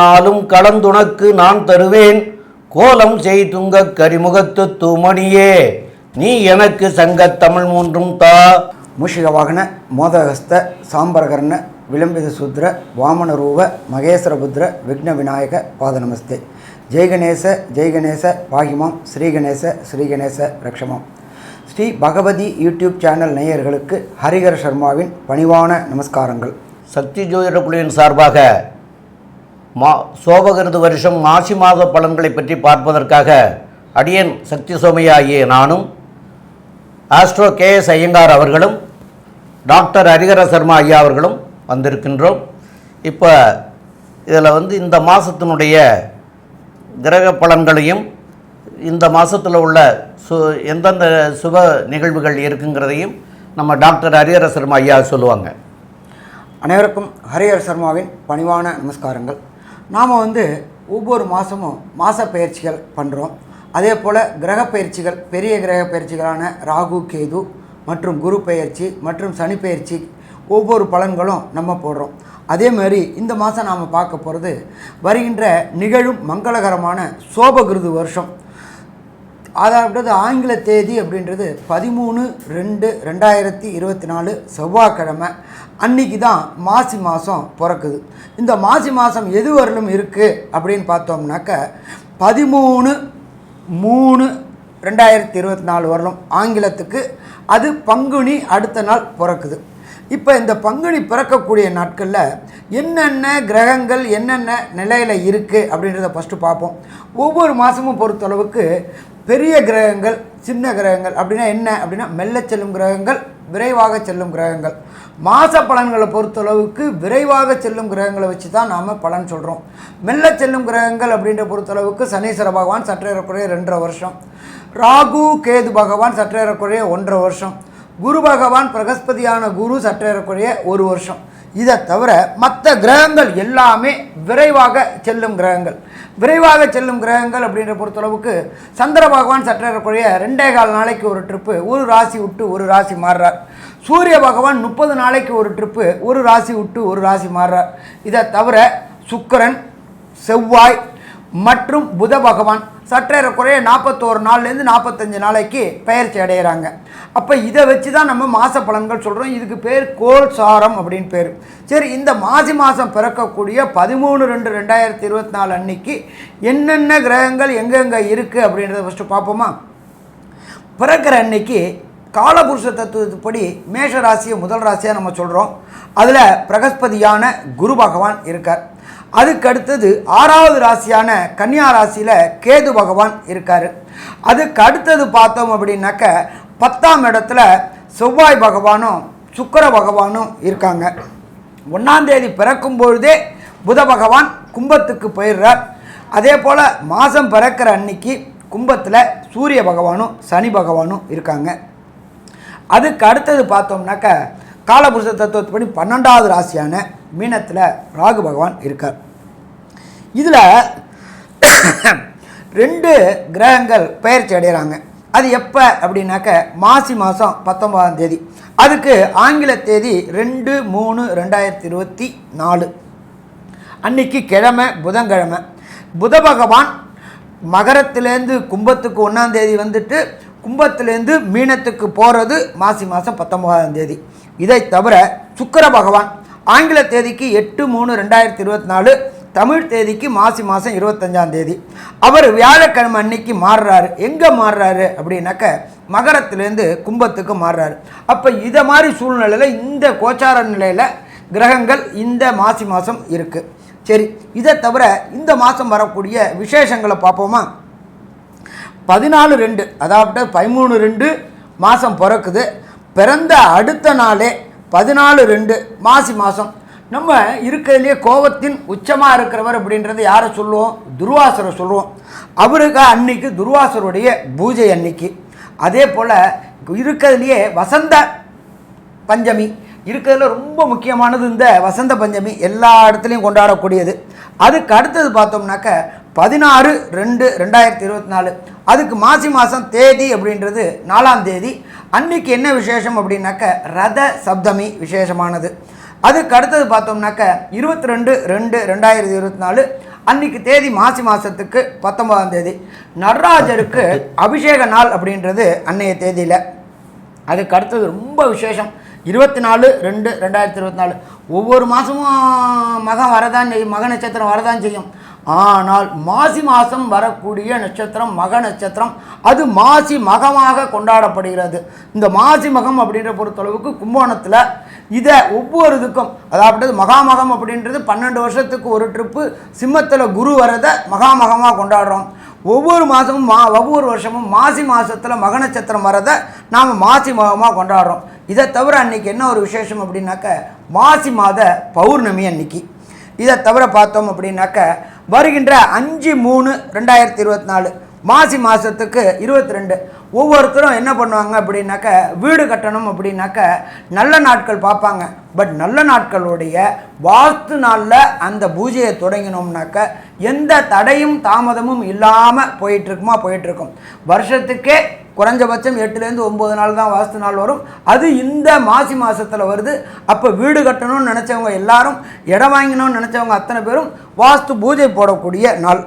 நாளும் கலந்துனக்கு நான் தருவேன். கோலம் செய் கரிமுகத்து தூமணியே. நீ எனக்கு சங்கத் தமிழ் மூன்றும் தா. மூஷிக வாகன மோதகஸ்த சாம்பரகர்ண விளம்பித சூத்ர வாமன ரூப மகேஸ்வரபுத்ர விக்ன விநாயக பாத நமஸ்தே. ஜெய் கணேச ஜெய் கணேச பாகிமாம் ஸ்ரீ கணேச ஸ்ரீ கணேச ரக்ஷமாம். ஸ்ரீ பகவதி யூடியூப் சேனல் நேயர்களுக்கு ஹரிஹர சர்மாவின் பணிவான நமஸ்காரங்கள். சக்தி ஜோதிட குழுவின் சார்பாக மா சோபகிருது வருஷம் மாசி மாத பலன்களை பற்றி பார்ப்பதற்காக அடியன் சக்தி சோமையாகிய நானும் ஆஸ்ட்ரோ கே எஸ் ஐயங்கார் அவர்களும் டாக்டர் ஹரிஹர சர்மா ஐயா அவர்களும் வந்திருக்கின்றோம். இப்போ இதில் வந்து இந்த மாதத்தினுடைய கிரக பலன்களையும் இந்த மாதத்தில் உள்ள சு எந்தெந்த சுப நிகழ்வுகள் இருக்குங்கிறதையும் நம்ம டாக்டர் ஹரிஹர சர்மா ஐயா சொல்லுவாங்க. அனைவருக்கும் ஹரிஹர சர்மாவின் பணிவான நமஸ்காரங்கள். நாம் வந்து ஒவ்வொரு மாதமும் மாத பயிற்சிகள் பண்ணுறோம் அதே போல் கிரக பயிற்சிகள் பெரிய கிரக பயிற்சிகளான ராகு கேது மற்றும் குரு பயிற்சி மற்றும் சனி பயிற்சி ஒவ்வொரு பலன்களும் நம்ம போடுறோம். அதே மாதிரி இந்த மாதம் நாம் பார்க்க போகிறது வருகின்ற நிகழும் மங்களகரமான சோபகிருது வருஷம். அதாவது ஆங்கில தேதி அப்படின்றது பதிமூணு ரெண்டு ரெண்டாயிரத்தி இருபத்தி நாலு செவ்வாய்க்கிழமை. அன்னைக்கு தான் மாசி மாதம் பிறக்குது. இந்த மாசி மாதம் எது வரலும் இருக்குது அப்படின்னு பார்த்தோம்னாக்க பதிமூணு மூணு ரெண்டாயிரத்தி இருபத்தி நாலு வரலும் ஆங்கிலத்துக்கு அது பங்குனி அடுத்த நாள் பிறக்குது. இப்போ இந்த பங்குனி பிறக்கக்கூடிய நாட்களில் என்னென்ன கிரகங்கள் என்னென்ன நிலையில் இருக்குது அப்படின்றத ஃபஸ்ட்டு பார்ப்போம். ஒவ்வொரு மாதமும் பொறுத்தளவுக்கு பெரிய கிரகங்கள் சின்ன கிரகங்கள் அப்படின்னா என்ன? அப்படின்னா மெல்ல செல்லும் கிரகங்கள் விரைவாக செல்லும் கிரகங்கள். மாத பலன்களை பொறுத்தளவுக்கு விரைவாக செல்லும் கிரகங்களை வச்சு தான் நாம் பலன் சொல்கிறோம் மெல்ல செல்லும் கிரகங்கள் அப்படின்ற பொறுத்தளவுக்கு சனீஸ்வர பகவான் சற்றேறக்குறைய ரெண்டரை வருஷம். ராகு கேது பகவான் சற்றேறக்குறைய ஒன்றரை வருஷம். குரு பகவான் பிரகஸ்பதியான குரு சற்றேறக்குறைய ஒரு வருஷம். இதை தவிர மற்ற கிரகங்கள் எல்லாமே விரைவாக செல்லும் கிரகங்கள். விரைவாக செல்லும் கிரகங்கள் அப்படின்ற பொறுத்தளவுக்கு சந்திர பகவான் சற்றேறக்குறைய ரெண்டே கால் நாளைக்கு ஒரு ட்ரிப்பு ஒரு ராசி விட்டு ஒரு ராசி மாறுறார். சூரிய பகவான் முப்பது நாளைக்கு ஒரு ட்ரிப்பு ஒரு ராசி விட்டு ஒரு ராசி மாறுறார். இதை தவிர சுக்கரன் செவ்வாய் மற்றும் புத பகவான் சற்றேறக்குறைய நாற்பத்தோரு நாள்லேருந்து நாற்பத்தஞ்சு நாளைக்கு பயிற்சி அடைகிறாங்க அப்போ இதை வச்சு தான் நம்ம மாத பலன்கள் சொல்கிறோம் இதுக்கு பேர் கோல் சாரம் அப்படின்னு பேர். சரி இந்த மாசி மாதம் பிறக்கக்கூடிய பதிமூணு ரெண்டு ரெண்டாயிரத்தி இருபத்தி நாலு அன்னைக்கு என்னென்ன கிரகங்கள் எங்கெங்கே இருக்குது அப்படின்றத ஃபஸ்ட்டு பார்ப்போமா? பிறக்கிற அன்னைக்கு காலபுருஷ தத்துவத்துப்படி மேஷ ராசியை முதல் ராசியாக நம்ம சொல்கிறோம் அதில் பிரகஸ்பதியான குரு பகவான் இருக்கார். அதுக்கு அடுத்தது ஆறாவது ராசியான கன்னியா ராசியில் கேது பகவான் இருக்கார். அதுக்கு அடுத்தது பார்த்தோம் அப்படின்னாக்க பத்தாம் இடத்துல செவ்வாய் பகவானும் சுக்கிர பகவானும் இருக்காங்க. ஒன்றாந்தேதி பிறக்கும் பொழுதே புத பகவான் கும்பத்துக்கு போயிடுறார். அதே போல் மாதம் பிறக்கிற அன்னைக்கு கும்பத்தில் சூரிய பகவானும் சனி பகவானும் இருக்காங்க. அதுக்கு அடுத்தது பார்த்தோம்னாக்க காலபுருஷ தத்துவத்துப்படி பன்னெண்டாவது ராசியான மீனத்தில் ராகு பகவான் இருக்கார். இதில் ரெண்டு கிரகங்கள் பெயர்ச்சி அடைகிறாங்க அது எப்போ அப்படின்னாக்க மாசி மாதம் பத்தொன்பதாம் தேதி. அதுக்கு ஆங்கில தேதி ரெண்டு மூணு ரெண்டாயிரத்தி இருபத்தி நாலு. அன்னைக்கு கிழமை புதன்கிழமை. புத பகவான் மகரத்திலேருந்து கும்பத்துக்கு ஒன்றாந்தேதி வந்துட்டு கும்பத்திலேருந்து மீனத்துக்கு போகிறது மாசி மாதம் பத்தொன்பதாம் தேதி. இதை தவிர சுக்கர பகவான் ஆங்கில தேதிக்கு எட்டு மூணு ரெண்டாயிரத்தி இருபத்தி நாலு தமிழ் தேதிக்கு மாசி மாதம் இருபத்தஞ்சாம் தேதி. அவர் வியாழக்கிழமை அன்னைக்கு மாறுறாரு. எங்கே மாறுறாரு அப்படின்னாக்க மகரத்துலேருந்து கும்பத்துக்கு மாறுறாரு. அப்போ இதை மாதிரி சூழ்நிலையில் இந்த கோச்சார நிலையில் கிரகங்கள் இந்த மாசி மாதம் இருக்குது சரி இதை தவிர இந்த மாதம் வரக்கூடிய விசேஷங்களை பார்ப்போமா? பதினாலு ரெண்டு அதாவது பதிமூணு ரெண்டு மாதம் பிறக்குது. பிறந்த அடுத்த நாளே பதினாலு ரெண்டு மாசி மாதம் நம்ம இருக்கிறதுலே கோபத்தின் உச்சமாக இருக்கிறவர் அப்படின்றத யாரை சொல்லுவோம்? துர்வாசரை சொல்லுவோம். அவருக்கு அன்னைக்கு துர்வாசருடைய பூஜை அன்னைக்கு. அதே போல் இருக்கிறதுலையே வசந்த பஞ்சமி. இருக்கிறதுல ரொம்ப முக்கியமானது இந்த வசந்த பஞ்சமி எல்லா இடத்துலையும் கொண்டாடக்கூடியது. அதுக்கு அடுத்தது பார்த்தோம்னாக்க பதினாறு ரெண்டு ரெண்டாயிரத்தி இருபத்தி நாலு அதுக்கு மாசி மாதம் தேதி அப்படின்றது நாலாம் தேதி. அன்னைக்கு என்ன விசேஷம் அப்படின்னாக்க ரத சப்தமி விசேஷமானது. அதுக்கு அடுத்தது பார்த்தோம்னாக்க இருபத்தி ரெண்டு ரெண்டு ரெண்டாயிரத்தி இருபத்தி நாலு அன்னைக்கு தேதி மாசி மாதத்துக்கு பத்தொன்பதாம் தேதி. நடராஜருக்கு அபிஷேக நாள் அப்படின்றது அன்னைய தேதியில். அதுக்கு அடுத்தது ரொம்ப விசேஷம். இருபத்தி நாலு ரெண்டு ரெண்டாயிரத்தி இருபத்தி நாலு ஒவ்வொரு மாதமும் மகன் வரதான் செய்யும் மக நட்சத்திரம் வரதான் செய்யும். ஆனால் மாசி மாதம் வரக்கூடிய நட்சத்திரம் மக நட்சத்திரம் அது மாசி மகமாக கொண்டாடப்படுகிறது. இந்த மாசி மகம் அப்படின்ற பொறுத்தளவுக்கு கும்போணத்தில் இதை ஒவ்வொரு இதுக்கும் அதாவது மகாமகம் அப்படின்றது பன்னெண்டு வருஷத்துக்கு ஒரு ட்ரிப்பு சிம்மத்தில் குரு வரதை மகாமகமாக கொண்டாடுறோம். ஒவ்வொரு மாதமும் மா ஒவ்வொரு வருஷமும் மாசி மாதத்தில் மக நட்சத்திரம் வரதை நாம் மாசி மகமாக கொண்டாடுறோம். இதை தவிர அன்றைக்கி என்ன ஒரு விசேஷம் அப்படின்னாக்க மாசி மாத பௌர்ணமி அன்னைக்கு. இதை தவிர பார்த்தோம் அப்படின்னாக்க வருகின்ற அஞ்சு மூணு ரெண்டாயிரத்தி இருபத்தி நாலு மாசி மாதத்துக்கு இருபத்தி ரெண்டு. ஒவ்வொருத்தரும் என்ன பண்ணுவாங்க அப்படின்னாக்க வீடு கட்டணும் அப்படின்னாக்க நல்ல நாட்கள் பார்ப்பாங்க. பட் நல்ல நாட்களுடைய வாஸ்து நாளில் அந்த பூஜையை தொடங்கினோம்னாக்க எந்த தடையும் தாமதமும் இல்லாமல் போயிட்டுருக்குமா? போயிட்டுருக்கும். வருஷத்துக்கே குறைஞ்சபட்சம் எட்டுலேருந்து ஒம்பது நாள் தான் வாஸ்து நாள் வரும். அது இந்த மாசி மாதத்தில் வருது. அப்போ வீடு கட்டணும்னு நினச்சவங்க எல்லாரும் இடம் வாங்கணும்னு நினச்சவங்க அத்தனை பேரும் வாஸ்து பூஜை போடக்கூடிய நாள்.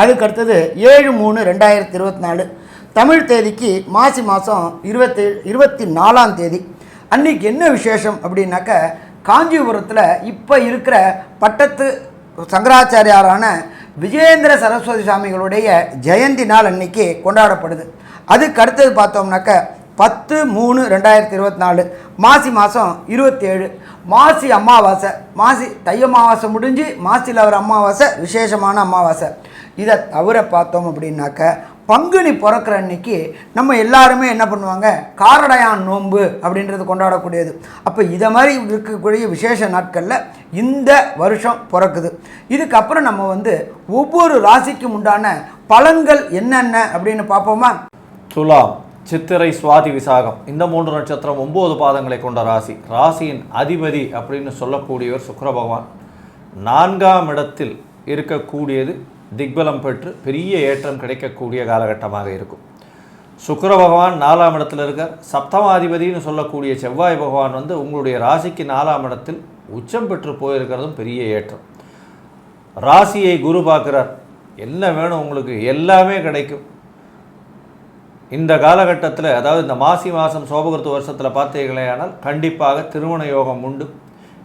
அதுக்கு அடுத்தது ஏழு மூணு ரெண்டாயிரத்தி இருபத்தி நாலு. தமிழ் தேதிக்கு மாசி மாதம் இருபத்தி இருபத்தி நாலாம் தேதி. அன்றைக்கி என்ன விசேஷம் அப்படின்னாக்க காஞ்சிபுரத்தில் இப்போ இருக்கிற பட்டத்து சங்கராச்சாரியாரான விஜயேந்திர சரஸ்வதி சாமிகளுடைய ஜெயந்தி நாள் அன்னைக்கு கொண்டாடப்படுது. அதுக்கு அடுத்தது பார்த்தோம்னாக்க பத்து மூணு ரெண்டாயிரத்தி இருபத்தி நாலு மாசி மாதம் இருபத்தேழு. மாசி அமாவாசை மாசி தை அமாவாசை முடிஞ்சு மாசியில் வர அமாவாசை விசேஷமான அமாவாசை. இதை தவிர பார்த்தோம் அப்படின்னாக்க பங்குனி பிறக்கிற அன்னைக்கு நம்ம எல்லாருமே என்ன பண்ணுவாங்க? காரடையான் நோன்பு அப்படின்றது கொண்டாடக்கூடியது. அப்போ இதை மாதிரி இருக்கக்கூடிய விசேஷ நாட்களில் இந்த வருஷம் பிறக்குது. இதுக்கப்புறம் நம்ம வந்து ஒவ்வொரு ராசிக்கும் உண்டான பலன்கள் என்னென்ன அப்படின்னு பார்ப்போமா? துலாம் சித்திரை சுவாதி விசாகம். இந்த மூன்று நட்சத்திரம் ஒன்பது பாதங்களை கொண்ட ராசி. ராசியின் அதிபதி அப்படின்னு சொல்லக்கூடியவர் சுக்கர பகவான். நான்காம் இடத்தில் இருக்கக்கூடியது திக்பலம் பெற்று பெரிய ஏற்றம் கிடைக்கக்கூடிய காலகட்டமாக இருக்கும். சுக்கர பகவான் நாலாம் இடத்துல இருக்கார். சப்தமாதிபதினு சொல்லக்கூடிய செவ்வாய் பகவான் வந்து உங்களுடைய ராசிக்கு நாலாம் இடத்தில் உச்சம் பெற்று போயிருக்கிறதும் பெரிய ஏற்றம். ராசியை குரு பார்க்குறார். என்ன வேணும் உங்களுக்கு? எல்லாமே கிடைக்கும். இந்த காலகட்டத்தில் அதாவது இந்த மாசி மாதம் சோபகிருத்து வருஷத்தில் பார்த்தீர்களேயானால் கண்டிப்பாக திருமண யோகம் உண்டு.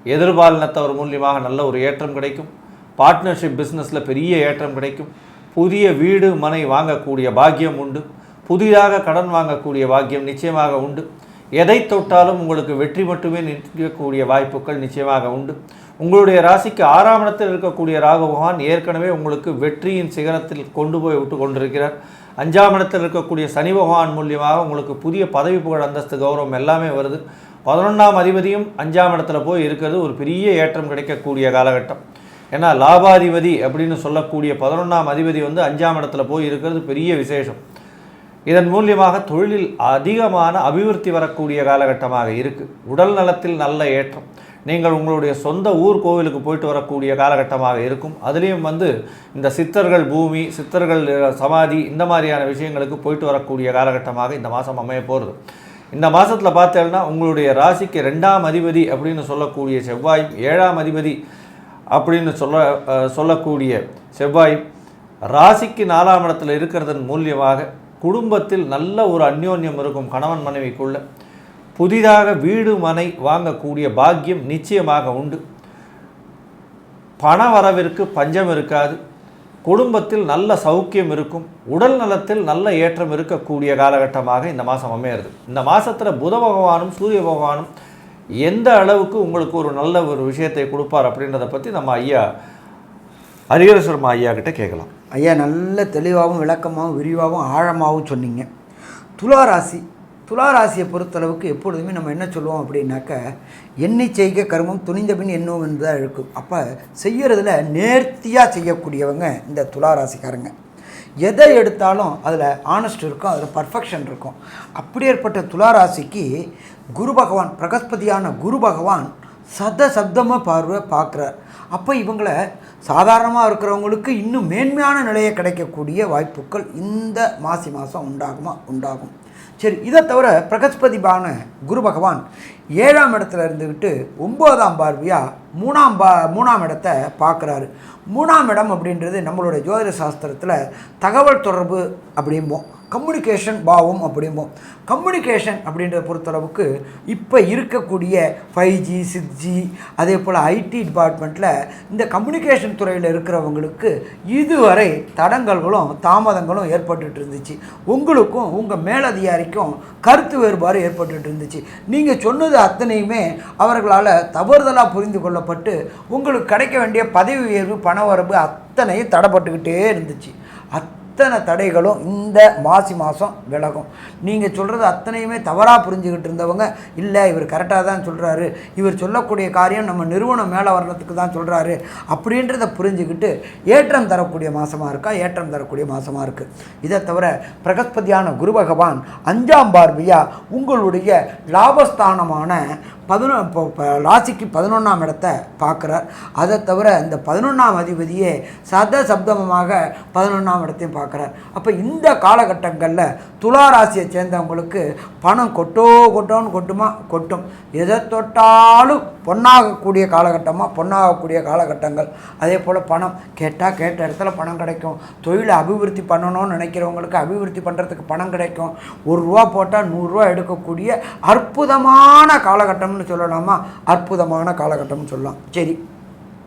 எதிர்பாலினத்தவர் மூலியமாக நல்ல ஒரு ஏற்றம் கிடைக்கும். பார்ட்னர்ஷிப் பிஸ்னஸில் பெரிய ஏற்றம் கிடைக்கும். புதிய வீடு மனை வாங்கக்கூடிய பாக்கியம் உண்டு. புதிதாக கடன் வாங்கக்கூடிய பாக்கியம் நிச்சயமாக உண்டு. எதை தொட்டாலும் உங்களுக்கு வெற்றி மட்டுமே நிற்கக்கூடிய வாய்ப்புகள் நிச்சயமாக உண்டு. உங்களுடைய ராசிக்கு ஆறாம் இடத்தில் இருக்கக்கூடிய ராகு பகவான் ஏற்கனவே உங்களுக்கு வெற்றியின் சிகரத்தில் கொண்டு போய் விட்டு கொண்டிருக்கிறார். அஞ்சாம் இடத்தில் இருக்கக்கூடிய சனி பகவான் மூலியமாக உங்களுக்கு புதிய பதவி புகழ் அந்தஸ்து கௌரவம் எல்லாமே வருது. பதினொன்றாம் அதிபதியும் அஞ்சாம் இடத்துல போய் இருக்கிறது ஒரு பெரிய ஏற்றம் கிடைக்கக்கூடிய காலகட்டம். ஏன்னா லாபாதிபதி அப்படின்னு சொல்லக்கூடிய பதினொன்றாம் அதிபதி வந்து அஞ்சாம் இடத்துல போய் இருக்கிறது பெரிய விசேஷம். இதன் மூலியமாக தொழிலில் அதிகமான அபிவிருத்தி வரக்கூடிய காலகட்டமாக இருக்குது உடல் நலத்தில் நல்ல ஏற்றம். நீங்கள் உங்களுடைய சொந்த ஊர் கோவிலுக்கு போயிட்டு வரக்கூடிய காலகட்டமாக இருக்கும். அதுலேயும் வந்து இந்த சித்தர்கள் பூமி சித்தர்கள் சமாதி இந்த மாதிரியான விஷயங்களுக்கு போயிட்டு வரக்கூடிய காலகட்டமாக இந்த மாதம் அமைய போகிறது இந்த மாதத்தில் பார்த்தேன்னா உங்களுடைய ராசிக்கு ரெண்டாம் அதிபதி அப்படின்னு சொல்லக்கூடிய செவ்வாய் ஏழாம் அதிபதி அப்படின்னு சொல்ல சொல்லக்கூடிய செவ்வாய் ராசிக்கு நாலாம் இடத்துல இருக்கிறதன் மூலியமாக குடும்பத்தில் நல்ல ஒரு அந்யோன்யம் இருக்கும் கணவன் மனைவிக்குள்ள. புதிதாக வீடு மனை வாங்கக்கூடிய பாக்கியம் நிச்சயமாக உண்டு. பண வரவிற்கு பஞ்சம் இருக்காது. குடும்பத்தில் நல்ல சௌக்கியம் இருக்கும். உடல் நலத்தில் நல்ல ஏற்றம் இருக்கக்கூடிய காலகட்டமாக இந்த மாதம் அமையிறது. இந்த மாதத்தில் புத பகவானும் சூரிய பகவானும் எந்த அளவுக்கு உங்களுக்கு ஒரு நல்ல ஒரு விஷயத்தை கொடுப்பார் அப்படின்றத பற்றி நம்ம ஐயா ஹரிஹர சர்மா ஐயா கிட்ட கேட்கலாம். ஐயா நல்ல தெளிவாகவும் விளக்கமாகவும் விரிவாகவும் ஆழமாகவும் சொன்னீங்க. துலா ராசி துலா ராசியை பொறுத்தளவுக்கு எப்பொழுதுமே நம்ம என்ன சொல்லுவோம் அப்படின்னாக்க எண்ணி செய்க கர்மம் துணிந்த பின் எண்ணுவோம் தான் இருக்கும். அப்போ செய்கிறதுல நேர்த்தியாக செய்யக்கூடியவங்க இந்த துலா ராசிக்காரங்க. எதை எடுத்தாலும் அதில் ஆனஸ்ட் இருக்கும் அதில் பர்ஃபெக்ஷன் இருக்கும். அப்படி ஏற்பட்ட துலா குரு பகவான் பிரகஸ்பதியான குரு பகவான் சத சப்தமாக பார்வை பார்க்குறார். அப்போ இவங்களை சாதாரணமாக இருக்கிறவங்களுக்கு இன்னும் மேன்மையான நிலையை கிடைக்கக்கூடிய வாய்ப்புகள் இந்த மாசி மாதம் உண்டாகுமா? உண்டாகும். சரி இதை தவிர பிரகஸ்பதிபான குரு பகவான் ஏழாம் இடத்துல இருந்துக்கிட்டு ஒம்போதாம் பார்வையாக மூணாம் பா மூணாம் இடத்த பார்க்குறாரு. மூணாம் இடம் அப்படின்றது நம்மளுடைய ஜோதிட சாஸ்திரத்தில் தகவல் தொடர்பு அப்படிம்போம். கம்யூனிகேஷன் பாவம் அப்படிம்போம். கம்யூனிகேஷன் அப்படின்றத பொறுத்தளவுக்கு இப்போ இருக்கக்கூடிய ஃபைவ் ஜி சிக்ஸ் ஜி அதே போல் ஐடி டிபார்ட்மெண்ட்டில் இந்த கம்யூனிகேஷன் துறையில் இருக்கிறவங்களுக்கு இதுவரை தடங்கல்களும் தாமதங்களும் ஏற்பட்டுட்டு இருந்துச்சு உங்களுக்கும் உங்கள் மேலதிகாரிக்கும் கருத்து வேறுபாடு ஏற்பட்டுட்டு இருந்துச்சு நீங்கள் சொன்னது அத்தனையுமே அவர்களால் தவறுதலாக புரிந்து கொள்ளப்பட்டு உங்களுக்கு கிடைக்க வேண்டிய பதவி உயர்வு பண வரவு அத்தனையும் தடைப்பட்டுக்கிட்டே இருந்துச்சு. அத் அத்தனை தடைகளும் இந்த மாசி மாதம் விலகும். நீங்கள் சொல்கிறது அத்தனையுமே தவறாக புரிஞ்சுக்கிட்டு இருந்தவங்க இல்லை இவர் கரெக்டாக தான் சொல்கிறாரு இவர் சொல்லக்கூடிய காரியம் நம்ம நிறுவனம் மேலே வர்றதுக்கு தான் சொல்கிறாரு அப்படின்றத புரிஞ்சுக்கிட்டு ஏற்றம் தரக்கூடிய மாதமாக இருக்கா? ஏற்றம் தரக்கூடிய மாதமாக இருக்குது இதை தவிர பிரகஸ்பதியான குரு பகவான் அஞ்சாம் பார்வையாக உங்களுடைய லாபஸ்தானமான பதினோ இப்போ ராசிக்கு பதினொன்றாம் இடத்தை பார்க்குறார். அதை தவிர இந்த பதினொன்றாம் அதிபதியே சத சப்தமமாக பதினொன்றாம் இடத்தையும் பார்க்குறார். அப்போ இந்த காலகட்டங்களில் துலா ராசியை சேர்ந்தவங்களுக்கு பணம் கொட்டோ கொட்டோன்னு கொட்டுமா? கொட்டும். எதை தொட்டாலும் பொன்னாகக்கூடிய காலகட்டமாக பொன்னாகக்கூடிய காலகட்டங்கள். அதே போல் பணம். கேட்டால் கேட்ட இடத்துல பணம் கிடைக்கும். தொழிலை அபிவிருத்தி பண்ணணும்னு நினைக்கிறவங்களுக்கு அபிவிருத்தி பண்ணுறதுக்கு பணம் கிடைக்கும். ஒரு ரூபா போட்டால் நூறுரூவா எடுக்கக்கூடிய அற்புதமான காலகட்டம்னு சொல்லலாமா? அற்புதமான காலகட்டம்னு சொல்லலாம். சரி.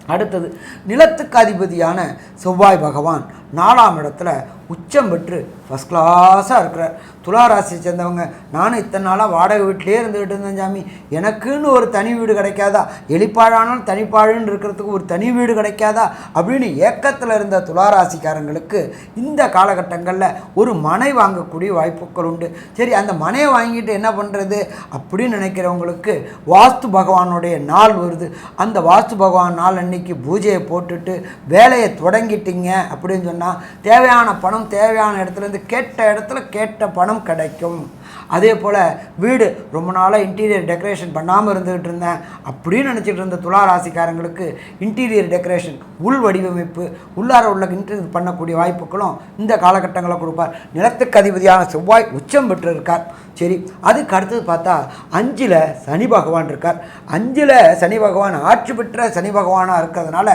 அடுத்தது நிலத்துக்கு அதிபதியான செவ்வாய் பகவான். நாலாம் இடத்துல உச்சம் பெற்று ஃபஸ்ட் கிளாஸாக இருக்கிறார். துளாராசியை சேர்ந்தவங்க நானும் இத்தனை நாளாக வாடகை வீட்டிலே இருந்துக்கிட்டு இருந்தேன் சாமி. எனக்குன்னு ஒரு தனி வீடு கிடைக்காதா? எலிப்பாழானாலும் தனிப்பாழுன்னு இருக்கிறதுக்கு ஒரு தனி வீடு கிடைக்காதா? அப்படின்னு ஏக்கத்தில் இருந்த துளாராசிக்காரங்களுக்கு இந்த காலகட்டங்களில் ஒரு மனை வாங்கக்கூடிய வாய்ப்புகள் உண்டு. சரி அந்த மனையை வாங்கிட்டு என்ன பண்ணுறது அப்படின்னு நினைக்கிறவங்களுக்கு வாஸ்து பகவானுடைய நாள் வருது. அந்த வாஸ்து பகவான் நாள் அன்னைக்கு பூஜையை போட்டுட்டு வேலையை தொடங்கிட்டீங்க அப்படின்னு சொன்னால் தேவையான பணம் தேவையான இடத்துலேருந்து கேட்ட இடத்துல கேட்ட பணம் கிடைக்கும். அதே போல் வீடு ரொம்ப நாளாக இன்டீரியர் டெக்கரேஷன் பண்ணாமல் இருந்துகிட்டு இருந்தேன். அப்படின்னு நினச்சிட்டு இருந்த துலா ராசிக்காரங்களுக்கு இன்டீரியர் டெக்கரேஷன் உள் வடிவமைப்பு உள்ளார உள்ள இன்டீரியர் பண்ணக்கூடிய வாய்ப்புகளும் இந்த காலகட்டங்களை கொடுப்பார். நிலத்துக்கு அதிபதியான செவ்வாய் உச்சம் பெற்று இருக்கார் சரி அதுக்கு அடுத்தது பார்த்தா அஞ்சில் சனி பகவான் இருக்கார். அஞ்சில் சனி பகவான் ஆட்சி பெற்ற சனி பகவானாக இருக்கிறதுனால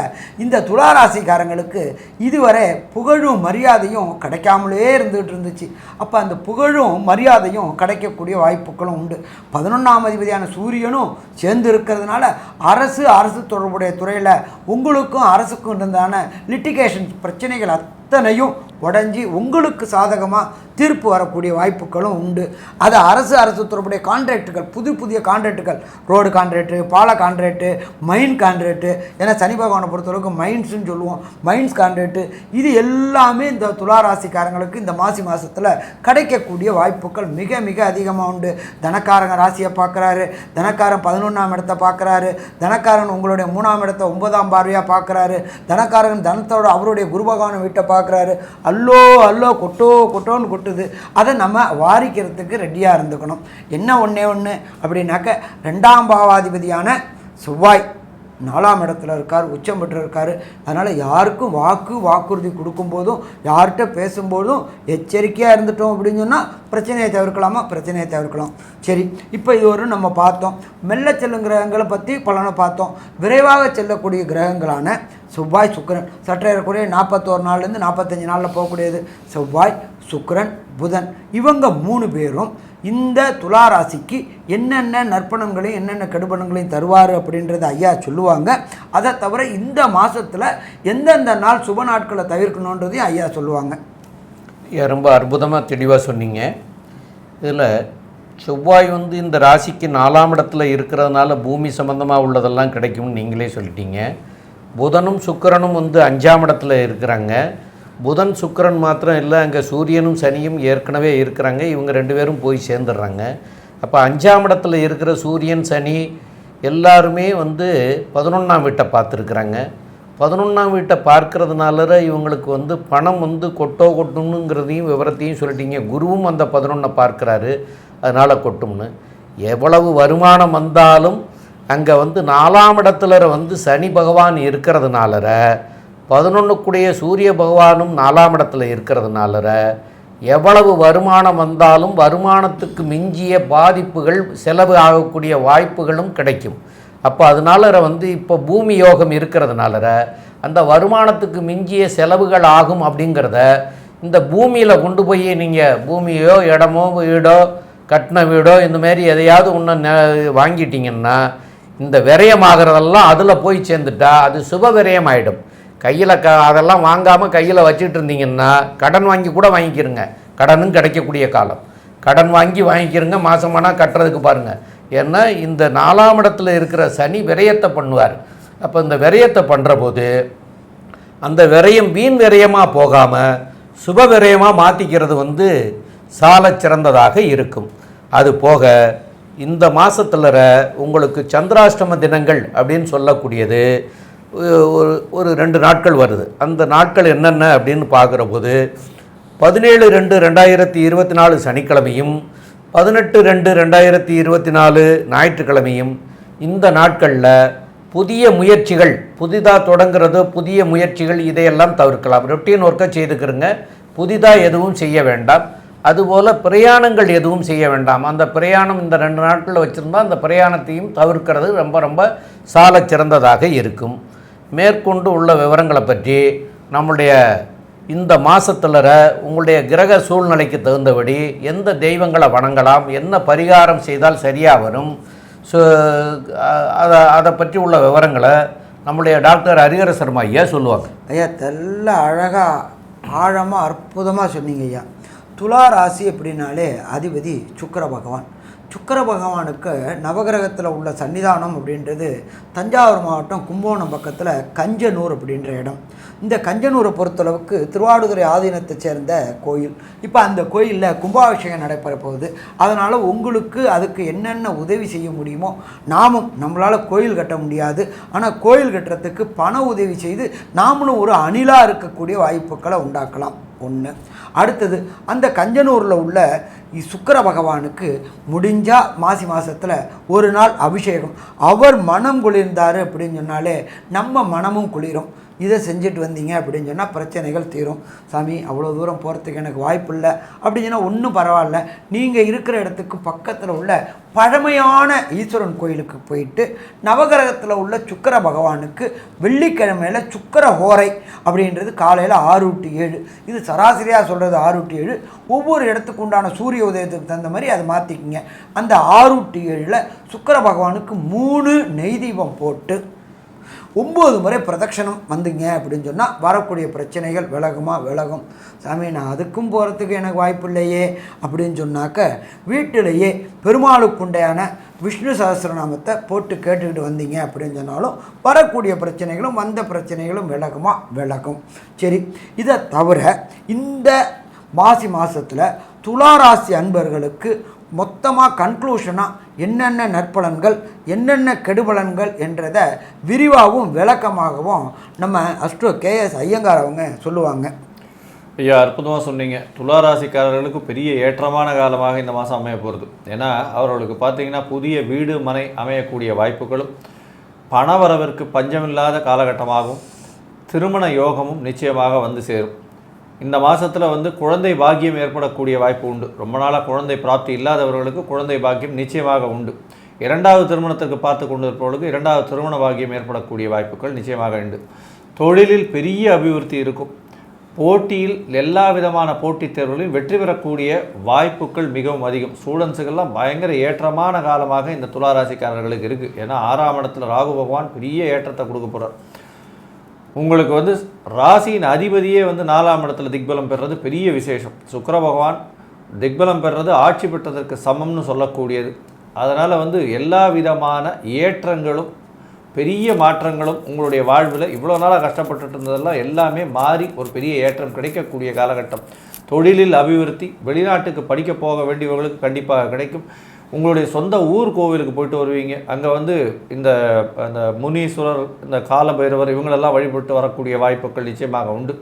இந்த துலா ராசிக்காரங்களுக்கு இதுவரை புகழும் மரியாதையும் கிடைக்காமலே இருந்துகிட்டு இருந்துச்சு. அப்போ அந்த புகழும் மரியாதையும் கிடைக்கக்கூடிய வாய்ப்புகளும் உண்டு. பதினொன்றாம் அதிபதியான சூரியனும் சேர்ந்து இருக்கிறதுனால அரசு அரசு தொடர்புடைய துறையில் உங்களுக்கும் அரசுக்கும் இருந்தான லிட்டிகேஷன் பிரச்சனைகள் அத்தனையும் உடஞ்சி உங்களுக்கு சாதகமாக தீர்ப்பு வரக்கூடிய வாய்ப்புகளும் உண்டு. அது அரசு அரசு தொடர்புடைய கான்ட்ராக்டுகள் புது புதிய கான்ட்ராக்டுகள் ரோடு கான்ட்ராக்டு பால கான்ட்ராக்டு மைன் கான்ட்ராக்டு ஏன்னா சனி பகவானை பொறுத்தளவுக்கு மைன்ஸ்னு சொல்லுவோம். மைன்ஸ் கான்ட்ராக்டு இது எல்லாமே இந்த துலா ராசிக்காரங்களுக்கு இந்த மாசி மாதத்தில் கிடைக்கக்கூடிய வாய்ப்புகள் மிக மிக அதிகமாக உண்டு. தனக்காரங்க ராசியை பார்க்குறாரு தனக்காரன் பதினொன்றாம் இடத்தை பார்க்குறாரு தனக்காரன் உங்களுடைய மூணாம் இடத்தை ஒன்பதாம் பார்வையாக பார்க்குறாரு தனக்காரன் தனத்தோட அவருடைய குரு பகவான வீட்டை பார்க்குறாரு அல்லோ அல்லோ கொட்டோ கொட்டோன்னு கொட்டுது. அதை நம்ம வாரிக்கிறதுக்கு ரெடியாக இருந்துக்கணும். என்ன ஒன்றே ஒன்று அப்படின்னாக்க ரெண்டாம் பாவாதிபதியான செவ்வாய். நாலாம் இடத்துல இருக்கார் உச்சம் பெற்று இருக்கார். அதனால் யாருக்கும் வாக்கு வாக்குறுதி கொடுக்கும்போதும் யார்கிட்ட பேசும்போதும் எச்சரிக்கையாக இருந்துட்டோம் அப்படின்னு சொன்னால் பிரச்சனையை தவிர்க்கலாமா? பிரச்சனையை தவிர்க்கலாம். சரி இப்போ இது ஒரு நம்ம பார்த்தோம். மெல்ல செல்லும் கிரகங்களை பற்றி பலனை பார்த்தோம். விரைவாக செல்லக்கூடிய கிரகங்களான செவ்வாய் சுக்கிரன். சற்றேறக்குறைய நாற்பத்தோரு நாள்லேருந்து நாற்பத்தஞ்சு நாளில் போகக்கூடியது. செவ்வாய் சுக்கரன் புதன் இவங்க மூணு பேரும் இந்த துலா ராசிக்கு என்னென்ன நற்பணங்களையும் என்னென்ன கெடுபணங்களையும் தருவார் அப்படின்றத ஐயா சொல்லுவாங்க. அதை தவிர இந்த மாதத்தில் எந்தெந்த நாள் சுப நாட்களை தவிர்க்கணுன்றதையும் ஐயா சொல்லுவாங்க. ஐயா, ரொம்ப அற்புதமாக தெளிவாக சொன்னீங்க. இதில் செவ்வாய் வந்து இந்த ராசிக்கு நாலாம் இடத்துல இருக்கிறதுனால பூமி சம்மந்தமாக உள்ளதெல்லாம் கிடைக்கும்னு நீங்களே சொல்லிட்டீங்க. புதனும் சுக்கரனும் வந்து அஞ்சாம் இடத்துல இருக்கிறாங்க. புதன் சுக்கரன் மாத்திரம் இல்லை அங்கே சூரியனும் சனியும் ஏற்கனவே இருக்கிறாங்க. இவங்க ரெண்டு பேரும் போய் சேர்ந்துடுறாங்க. அப்போ அஞ்சாம் இடத்துல இருக்கிற சூரியன் சனி எல்லாருமே வந்து பதினொன்றாம் வீட்டை பார்த்துருக்குறாங்க. பதினொன்றாம் வீட்டை பார்க்கறதுனால இவங்களுக்கு வந்து பணம் வந்து கொட்டோ கொட்டணுங்கிறதையும் விவரத்தையும் சொல்லிட்டீங்க. குருவும் அந்த பதினொன்றை பார்க்குறாரு. அதனால் கொட்டும்னு. எவ்வளவு வருமானம் வந்தாலும் அங்கே வந்து நாலாம் இடத்துல வந்து சனி பகவான் இருக்கிறதுனால பதினொன்றுக்குடைய சூரிய பகவானும் நாலாம் இடத்துல இருக்கிறதுனால எவ்வளவு வருமானம் வந்தாலும் வருமானத்துக்கு மிஞ்சிய பாதிப்புகள் செலவு ஆகக்கூடிய வாய்ப்புகளும் கிடைக்கும். அப்போ அதனால வந்து இப்போ பூமி யோகம் இருக்கிறதுனால அந்த வருமானத்துக்கு மிஞ்சிய செலவுகள் ஆகும் அப்படிங்கிறத இந்த பூமியில் கொண்டு போய் நீங்கள் பூமியோ இடமோ வீடோ கட்டின வீடோ இந்தமாரி எதையாவது ஒன்று வாங்கிட்டிங்கன்னா இந்த விரயமாகிறதெல்லாம் அதில் போய் சேர்ந்துட்டா அது சுப விரயம் ஆகிடும் கையில் க அதெல்லாம் வாங்காமல் கையில் வச்சுட்டு இருந்தீங்கன்னா கடன் வாங்கி கூட வாங்கிக்கிறங்க கடனும் கிடைக்கக்கூடிய காலம். கடன் வாங்கி வாங்கிக்கிறங்க மாதமானால் கட்டுறதுக்கு பாருங்கள் ஏன்னா இந்த நாலாம் இடத்துல இருக்கிற சனி விரயத்தை பண்ணுவார். அப்போ இந்த விரயத்தை பண்ணுற போது அந்த விரயம் வீண் விரயமாக போகாமல் சுப விரயமாக மாற்றிக்கிறது வந்து சால சிறந்ததாக இருக்கும். அது போக இந்த மாதத்தில் உங்களுக்கு சந்திராஷ்டம தினங்கள் அப்படின்னு சொல்லக்கூடியது ஒரு ஒரு ரெண்டு நாட்கள் வருது. அந்த நாட்கள் என்னென்ன அப்படின்னு பார்க்குற போது பதினேழு ரெண்டு ரெண்டாயிரத்தி இருபத்தி நாலு சனிக்கிழமையும் பதினெட்டு ரெண்டு ரெண்டாயிரத்தி இருபத்தி நாலு ஞாயிற்றுக்கிழமையும் இந்த நாட்களில் புதிய முயற்சிகள் புதிதாக தொடங்குறது புதிய முயற்சிகள் இதையெல்லாம் தவிர்க்கலாம். ரொட்டீன் ஒர்க்கை செய்துக்கிறங்க புதிதாக எதுவும் செய்ய வேண்டாம். அதுபோல் பிரயாணங்கள் எதுவும் செய்ய வேண்டாம். அந்த பிரயாணம் இந்த ரெண்டு நாட்களில் வச்சுருந்தா அந்த பிரயாணத்தையும் தவிர்க்கிறது ரொம்ப ரொம்ப சால சிறந்ததாக இருக்கும். மேற்கொண்டு உள்ள விவரங்களை பற்றி நம்முடைய இந்த மாதத்தில் உங்களுடைய கிரக சூழ்நிலைக்கு தகுந்தபடி எந்த தெய்வங்களை வணங்கலாம் என்ன பரிகாரம் செய்தால் சரியாக வரும் ஸோ அதை அதை பற்றி உள்ள விவரங்களை நம்முடைய டாக்டர் ஹரிஹர சர்மா ஐயா சொல்லுவாங்க. ஐயா தெல்ல அழகாக ஆழமாக அற்புதமாக சொன்னீங்க ஐயா. துலா ராசி அப்படின்னாலே அதிபதி சுக்கிர பகவான். சுக்கர பகவானுக்கு நவகிரகத்தில் உள்ள சன்னிதானம் அப்படின்றது தஞ்சாவூர் மாவட்டம் கும்பகோணம் பக்கத்தில் கஞ்சனூர் அப்படின்ற இடம். இந்த கஞ்சனூரை பொறுத்தளவுக்கு திருவாடுதுறை ஆதீனத்தை சேர்ந்த கோயில். இப்போ அந்த கோயிலில் கும்பாபிஷேகம் நடைபெற போகுது. அதனால் உங்களுக்கு அதுக்கு என்னென்ன உதவி செய்ய முடியுமோ நாமும் நம்மளால் கோயில் கட்ட முடியாது. ஆனால் கோயில் கட்டுறதுக்கு பண உதவி செய்து நாமளும் ஒரு அணிலாக இருக்கக்கூடிய வாய்ப்புகளை உண்டாக்கலாம். ஒன்று அடுத்தது அந்த கஞ்சனூரில் உள்ள சுக்கர பகவானுக்கு முடிஞ்சால் மாசி மாதத்தில் ஒரு நாள் அபிஷேகம். அவர் மனம் குளிர்ந்தார் அப்படின்னு சொன்னாலே நம்ம மனமும் குளிரும். இதை செஞ்சுட்டு வந்தீங்க அப்படின்னு சொன்னால் பிரச்சனைகள் தீரும். சாமி அவ்வளோ தூரம் போகிறதுக்கு எனக்கு வாய்ப்பு இல்லை. அப்படின்னு சொன்னால் ஒன்றும் பரவாயில்ல. நீங்கள் இருக்கிற இடத்துக்கு பக்கத்தில் உள்ள பழமையான ஈஸ்வரன் கோயிலுக்கு போயிட்டு நவகிரகத்தில் உள்ள சுக்கர பகவானுக்கு வெள்ளிக்கிழமையில் சுக்கர ஹோரை அப்படின்றது காலையில் ஆறு டு ஏழு. இது சராசரியாக சொல்கிறது ஆறு டு ஏழு. ஒவ்வொரு இடத்துக்கு உண்டான சூரிய உதயத்துக்கு தகுந்த மாதிரி அதை மாற்றிக்கிங்க அந்த ஆறு டு ஏழில் சுக்கர பகவானுக்கு மூணு நெய் தீபம் போட்டு ஒம்பது முறை பிரதட்சணம் வந்தீங்க அப்படின்னு சொன்னால் வரக்கூடிய பிரச்சனைகள் விலகுமா விலகும். சாமி நான் அதுக்கும் போகிறதுக்கு எனக்கு வாய்ப்பு இல்லையே அப்படின்னு சொன்னாக்க வீட்டிலேயே பெருமாளுக்குண்டையான விஷ்ணு சகசிரநாமத்தை போட்டு கேட்டுக்கிட்டு வந்தீங்க அப்படின்னு சொன்னாலும் வரக்கூடிய பிரச்சனைகளும் வந்த பிரச்சனைகளும் விலகுமா விலகும். சரி இதை தவிர இந்த மாசி மாதத்தில் துளாராசி அன்பர்களுக்கு மொத்தமாக கன்க்ளூஷனாக என்னென்ன நற்பலன்கள் என்னென்ன கெடுபலன்கள் என்றதை விரிவாகவும் விளக்கமாகவும் நம்ம அஸ்ட்ரோ கேஎஸ் ஐயங்கார் அவங்க சொல்லுவாங்க. ஐயா அற்புதமாக சொன்னீங்க. துளாராசிக்காரர்களுக்கு பெரிய ஏற்றமான காலமாக இந்த மாதம் அமைய போகிறது ஏன்னா அவர்களுக்கு பார்த்தீங்கன்னா புதிய வீடு மனை அமையக்கூடிய வாய்ப்புகளும் பணவரவிற்கு பஞ்சமில்லாத காலகட்டமாகவும் திருமண யோகமும் நிச்சயமாக வந்து சேரும். இந்த மாதத்தில் வந்து குழந்தை பாக்கியம் ஏற்படக்கூடிய வாய்ப்பு உண்டு. ரொம்ப நாளாக குழந்தை பிராப்தி இல்லாதவர்களுக்கு குழந்தை பாக்கியம் நிச்சயமாக உண்டு. இரண்டாவது திருமணத்திற்கு பார்த்து கொண்டிருப்பவர்களுக்கு இரண்டாவது திருமண பாக்கியம் ஏற்படக்கூடிய வாய்ப்புகள் நிச்சயமாக உண்டு. தொழிலில் பெரிய அபிவிருத்தி இருக்கும். போட்டியில் எல்லா விதமான போட்டித் தேர்வுகளையும் வெற்றி பெறக்கூடிய வாய்ப்புகள் மிகவும் அதிகம். ஸ்டூடெண்ட்ஸுக்கெல்லாம் பயங்கர ஏற்றமான காலமாக இந்த துளாராசிக்காரர்களுக்கு இருக்குது ஏன்னா ஆறாம் இடத்துல ராகு பகவான் பெரிய ஏற்றத்தை கொடுக்க போகிறார் உங்களுக்கு வந்து ராசியின் அதிபதியே வந்து நாலாம் இடத்துல திக்பலம் பெறுறது பெரிய விசேஷம். சுக்கர பகவான் திக்பலம் பெறுறது ஆட்சி பெற்றதற்கு சமம்னு சொல்லக்கூடியது. அதனால் வந்து எல்லா விதமான ஏற்றங்களும் பெரிய மாற்றங்களும் உங்களுடைய வாழ்வில் இவ்வளோ நாளாக கஷ்டப்பட்டுட்டு இருந்ததெல்லாம் எல்லாமே மாறி ஒரு பெரிய ஏற்றம் கிடைக்கக்கூடிய காலகட்டம். தொழிலில் அபிவிருத்தி வெளிநாட்டுக்கு படிக்க போக வேண்டியவர்களுக்கு கண்டிப்பாக கிடைக்கும். உங்களுடைய சொந்த ஊர் கோவிலுக்கு போயிட்டு வருவீங்க. அங்கே வந்து இந்த அந்த முனீஸ்வரர் இந்த காலபைரவர் இவங்களெல்லாம் வழிபட்டு வரக்கூடிய வாய்ப்புகள் நிச்சயமாக உண்டு.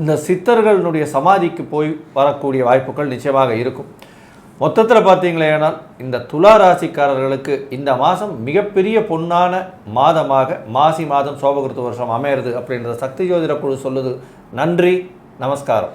இந்த சித்தர்களுடைய சமாதிக்கு போய் வரக்கூடிய வாய்ப்புகள் நிச்சயமாக இருக்கும். மொத்தத்தில் பார்த்தீங்களேனால் இந்த துலா ராசிக்காரர்களுக்கு இந்த மாதம் மிகப்பெரிய பொன்னான மாதமாக மாசி மாதம் சோபகிருத்து வருஷம் அமையிறது அப்படின்றத சக்தி ஜோதிட குழு சொல்லுது. நன்றி நமஸ்காரம்.